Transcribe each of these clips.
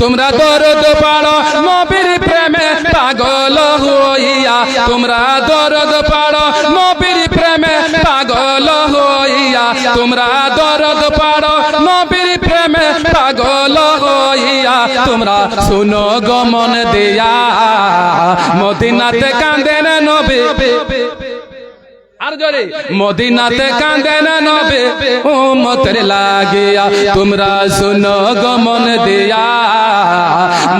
তোমরা দরদ পাড়ো, নবীর প্রেমে পাগল হইয়া। তোমরা দরদ পাড়ো, নবীর প্রেমে পাগল হইয়া। তোমরা দরদ পাড়ো, নবীর প্রেমে পাগল হইয়া। তোমরা শুনো গমন দিয়া, মদিনাতে কাঁদেন নবী। আর জোরে। মদিনাতে কাঁদেন নবে ও মতের লাগিয়া। তোমরা শুনো গমন দিয়া।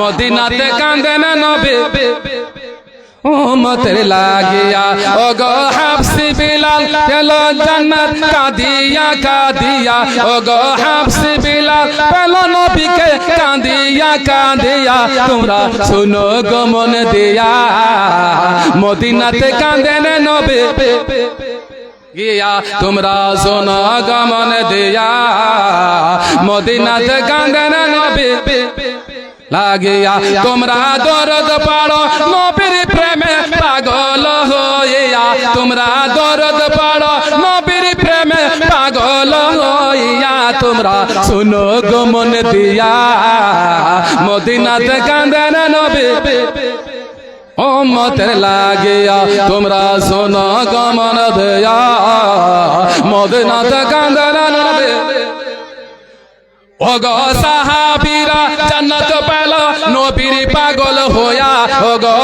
মদিনাতে কাঁদেন নবে ও মতের লাগিয়া। ও গো হাফসি বিলাল পেল জান্নাত কাদিয়া কাদিয়া ও গো হাফসি বিলাল পেল নবীকে কাদিয়া কাদিয়া তোমরা শুনো গমন দিয়া মদিনাতে কাঁদেন নবে গিয়া তোমরা শোনো গমন দিয়া মদিনাতে কাঁদেন নবে লাগিয়া তোমরা দরদ পাড়ো নবীর প্রেমে পাগল হইয়া তোমরা দরদ পাড়ো নবীর প্রেমে পাগল হইয়া তোমরা শুনো গমন দিয়া মদিনাতে কাঁদেন নবী ও মতের লাগিয়া তোমরা শোনো গমন দেয়া মদিনাতে কাঁদেন নবী ও গো সাহাবীরা জান্নাত পেল নবীর পাগল হোয়া ও গো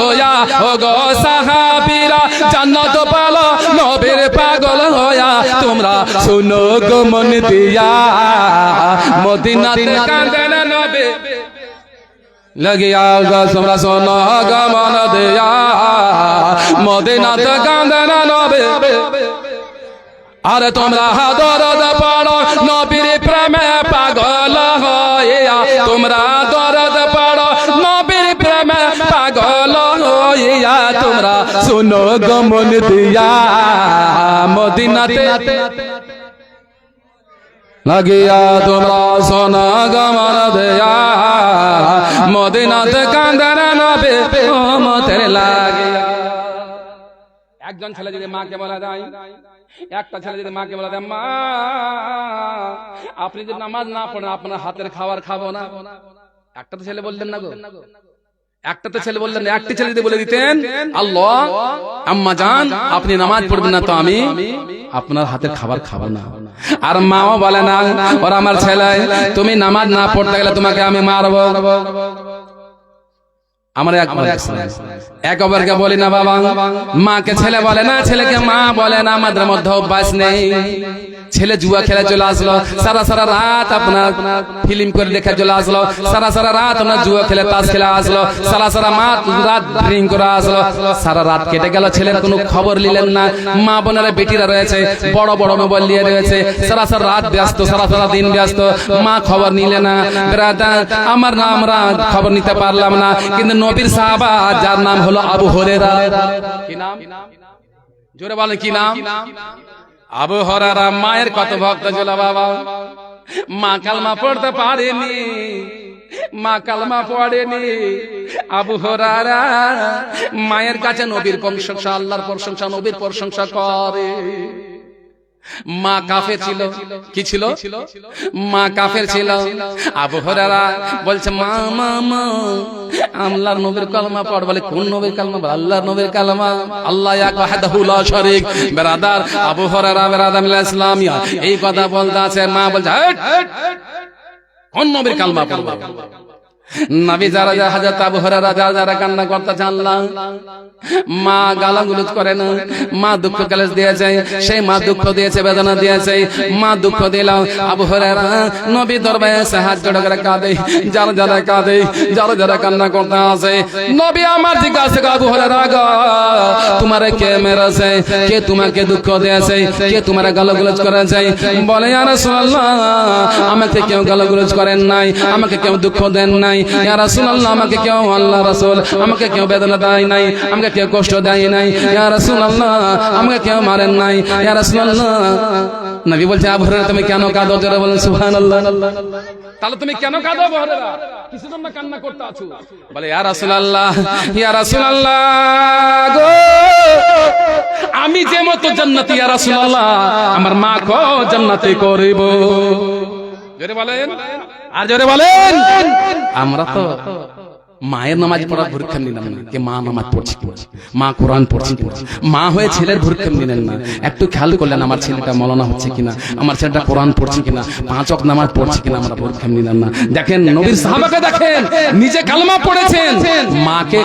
পাগল হোয়া ও গো সাহাবীরা, জান্নাত পেল, নবীর পাগল হোয়া তোমরা শুনো গো মন দিয়া। মদিনাতে কাঁদেন নবী। লাগিয়া গো, তোমরা শোনো গো মন দিয়া। মদিনাতে কাঁদেন নবী। আরে তোমরা দরদ পড়ো নবীর প্রেমে পাগল হইয়া শুনো গমন দিয়া। মদিনাতে লাগিয়া তোমরা গমন মদিনাতে নবে একজন ছেলে যদি মাকে বলা যায় একটা ছেলে যদি মাকে বলা দেয়, মা, আপনি যদি নামাজ না পড়েন, আপনার হাতের খাবার খাব না। একটা তো ছেলে বললেন না গো। একটা তো ছেলে বললেন একটি ছেলে যদি বলে দিতেন আল্লাহ আম্মা জান আপনি নামাজ পড়বেন না তো আমি আপনার হাতের খাবার খাব না। আর মাও বলে না ওরা আমার ছেলে তুমি নামাজ না পড়তে গেলে তোমাকে আমি মারবো। ছেলে জুয়া খেলে চলে আসলো, সারা সারা রাত আপনার ফিল্ম করে দেখে চলে আসলো, সারা সারা রাত আপনার জুয়া খেলে আসলো, সারা সারা রাত করে আসলো, সারা রাত কেটে গেল, ছেলের কোনো খবর নিলেন না, মা বোনেরা বেটিরা রয়েছে, বড় বড় মোবাইল নিয়ে রয়েছে, সারা সারা রাত ব্যস্ত, সারা সারা দিন ব্যস্ত, মা খবর নিলে না আমার না আমরা খবর নিতে পারলাম না, কিন্তু নবীর সাহাবা যার নাম হলো আবু হরেরা কি নাম? জোরে বলেন কি নাম? আবু হরারা মায়ের কত ভক্ত ছিল বাবা। মা কালমা পড়তে পারেনি মা কালমা পড়েনি। আবু হরারা মায়ের কাছে নবীর প্রশংসা আল্লাহর প্রশংসা নবীর প্রশংসা করে। মা কাফের ছিল। কি ছিল? মা কাফের ছিল। আবু হরারা বলছে মা মা মা আল্লাহর নবীর কালমা পড়। বলে কোন নবীর কালমা? আল্লাহর নবীর কালমা। আল্লাহ এক ওয়াহদাহু লা শারীক। বেরাদার আবু হরারা বেরাদাম ইসলামিয়া। এই কথা বলতে আছে মা বলছে "হেট, কোন নবীর কালমা পড়বে? নবী যারা যা কান্না করতে মা গালাগুলুজ মা দুঃখ সেই মা দুঃখ দিয়েছে, বেদনা দিয়েছে, মা দুঃখ আবু দরবারে সাহায্য করে কান্না নবী আমার কে মেরেছে, কে তোমাকে দুঃখ দিয়েছে, কে তোমার গালাগুলজ করেছে? বলে রাসূলুল্লাহ, আমাকে কেউ গালাগুলজ করেন নাই, আমাকে কেউ দুঃখ দেন নাই ইয়া রাসূলুল্লাহ আমাকে কেউ আল্লাহ রাসূল আমাকে কেউ বেদনা দেয় নাই আমাকে কেউ কষ্ট দেয় নাই। ইয়া রাসূলুল্লাহ আমাকে কেউ মারেন নাই। ইয়া রাসূলুল্লাহ। নবী বলছে আবু হুরায়রা তুমি কেন কাঁদো? জোরে বলেন সুবহানাল্লাহ। তাহলে তুমি কেন কাঁদো আবু হুরায়রা? কিসের জন্য কান্না করতে আছো? বলে ইয়া রাসূলুল্লাহ ইয়া রাসূলুল্লাহ গো আমি যে মতো জান্নাতি ইয়া রাসূলুল্লাহ আমার মা কো জান্নাতে করিব। জোরে বলেন। আর জোরে বলেন। আমরা তো মায়ের নামাজ পড়ার ভূরক্ষেপ নিলাম না। যে মা নামাজ পড়ছে কি? মা কোরআন পড়ছে কি? মা হয়ে ছেলের ভূরক্ষেপ নিলেন না। একটু খেয়াল করলেন আমার ছেলেটা মলনা হচ্ছে কিনা? আমার ছেলেটা কোরআন পড়ছে কিনা? পাঁচ অক নামাজ পড়ছে কিনা? আমরা ভূরক্ষেপ নিলাম না। দেখেন নবীর সাহাবাকে দেখেন নিজে কালমা পড়েছেন। মাকে